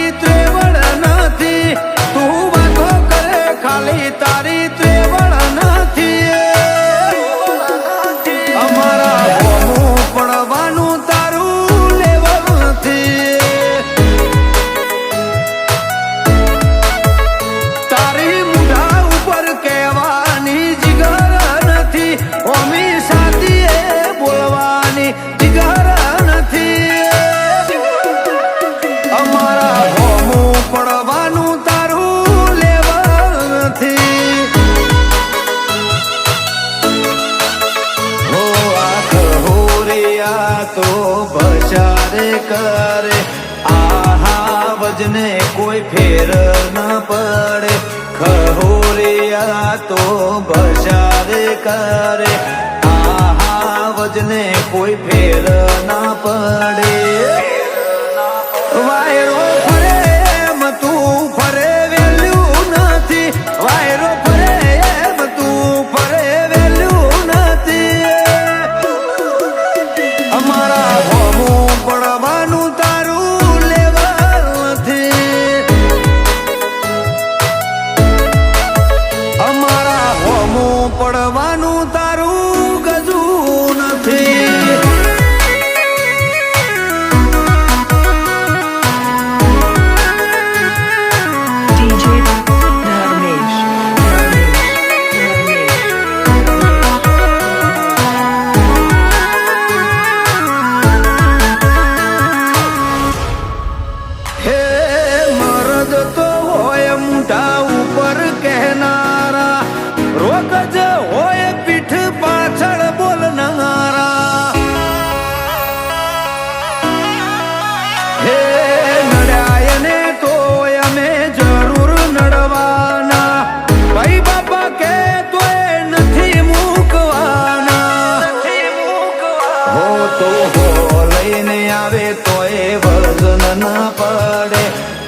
me કરે. કરે આહા, વજને કોઈ ફેર ન પડે. ખહોરિયા તો બજારે કરે. આહા, વજને કોઈ ફેર ના પડે. વાયરો પડવાનું હો તો હો, લઈને આવે વજન ના પડે.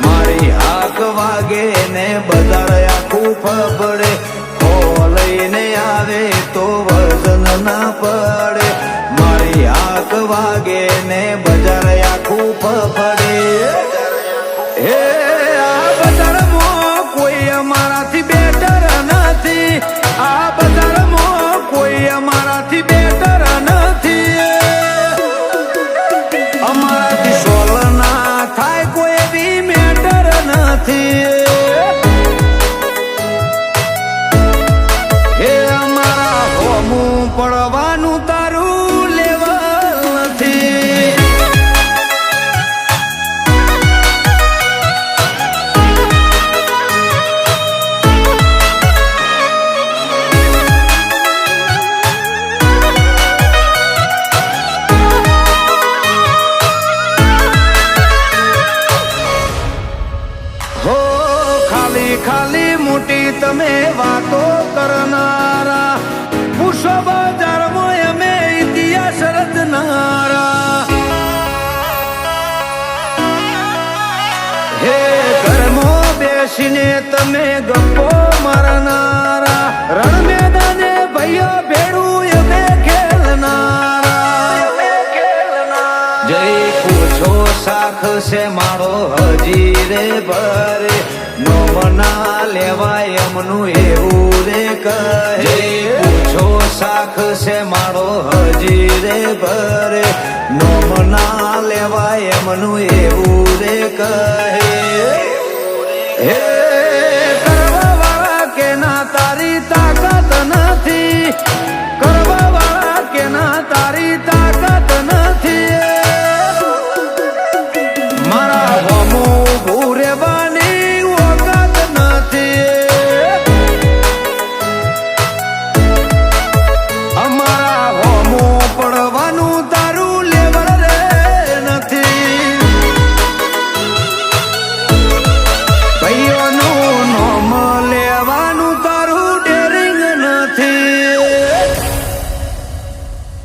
મારી હાક વાગે ને બજાર આખું ફબડે લઈને આવે તો વજન પડે. મારી હાક વાગે ને બજાર આખું for. હે ઘરમાં બેસીને તમે ગપ્પો મારનારા. રણ મેદાને ભાઈઓ ભેડું અમે ખેલનારા. જય પૂછો શાખ છે મારો હજી રે ભરે. નો લેવાય એમનું એવું રે કહે. પૂછો શાખ છે મારો હજી રે ભરે. નો મના લેવાય એમનું એવું રે કહે. Yeah.